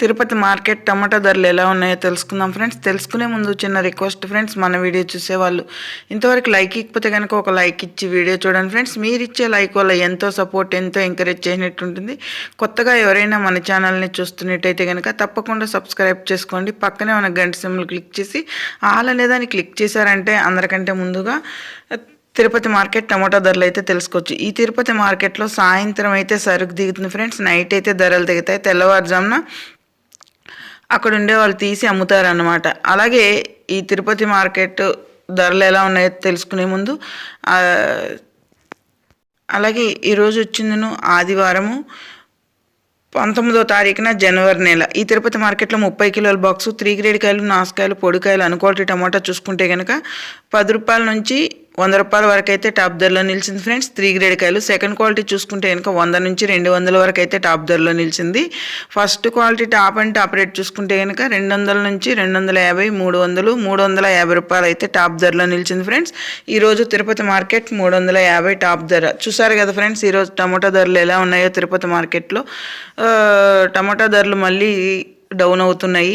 Tirupati market టమాటా ధరలు ఎలా ఉన్నాయో తెలుసుకుందాం ఫ్రెండ్స్. తెలుసుకునే ముందు చిన్న రిక్వెస్ట్ ఫ్రెండ్స్ మన వీడియో చూసేవాళ్ళు ఇంతవరకు లైక్ ఇకపోతే కనుక ఒక లైక్ ఇచ్చి వీడియో చూడండి ఫ్రెండ్స్. మీరు ఇచ్చే లైక్ వల్ల ఎంతో సపోర్ట్ ఎంతో ఎంకరేజ్ చేసినట్టు ఉంటుంది. కొత్తగా ఎవరైనా మన ఛానల్ని చూస్తున్నట్టయితే కనుక తప్పకుండా సబ్స్క్రైబ్ చేసుకోండి. పక్కనే మన గంట సింబల్ క్లిక్ చేసి ఆల్ అనేదాన్ని క్లిక్ చేశారంటే అందరికంటే ముందుగా తిరుపతి మార్కెట్ టమాటా ధరలు అయితే తెలుసుకోవచ్చు. ఈ తిరుపతి మార్కెట్లో సాయంత్రం అయితే సరుకు దిగుతుంది ఫ్రెండ్స్. నైట్ అయితే ధరలు దిగుతాయి. తెల్లవారుజామున అక్కడ ఉండే వాళ్ళు తీసి అమ్ముతారన్నమాట. అలాగే ఈ తిరుపతి మార్కెట్ ధరలు ఎలా ఉన్నాయో తెలుసుకునే ముందు అలాగే ఈరోజు వచ్చిందను ఆదివారము పంతొమ్మిదో తారీఖున జనవరి నెల. ఈ తిరుపతి మార్కెట్లో ముప్పై కిలోల బాక్సు త్రీ గ్రేడ్ కాయలు నాసుకాయలు పొడికాయలు అనుకోటి టమాటా చూసుకుంటే కనుక పది రూపాయల నుంచి వంద రూపాయల వరకు అయితే టాప్ ధరలో నిలిచింది ఫ్రెండ్స్. త్రీ గ్రేడ్ కాయలు. సెకండ్ క్వాలిటీ చూసుకుంటే కనుక వంద నుంచి రెండు వందల వరకు అయితే టాప్ ధరలో నిలిచింది. First quality top and top rate చూసుకుంటే కనుక రెండు వందల నుంచి రెండు వందల యాభై మూడు వందలు మూడు వందల యాభై రూపాయలు అయితే టాప్ ధరలో నిలిచింది ఫ్రెండ్స్. ఈరోజు తిరుపతి మార్కెట్ మూడు వందల యాభై టాప్ ధర. చూసారు కదా ఫ్రెండ్స్ ఈరోజు టమాటా ధరలు ఎలా ఉన్నాయో తిరుపతి మార్కెట్లో. టమోటా టమాటా ధరలు మళ్ళీ డౌన్ అవుతున్నాయి.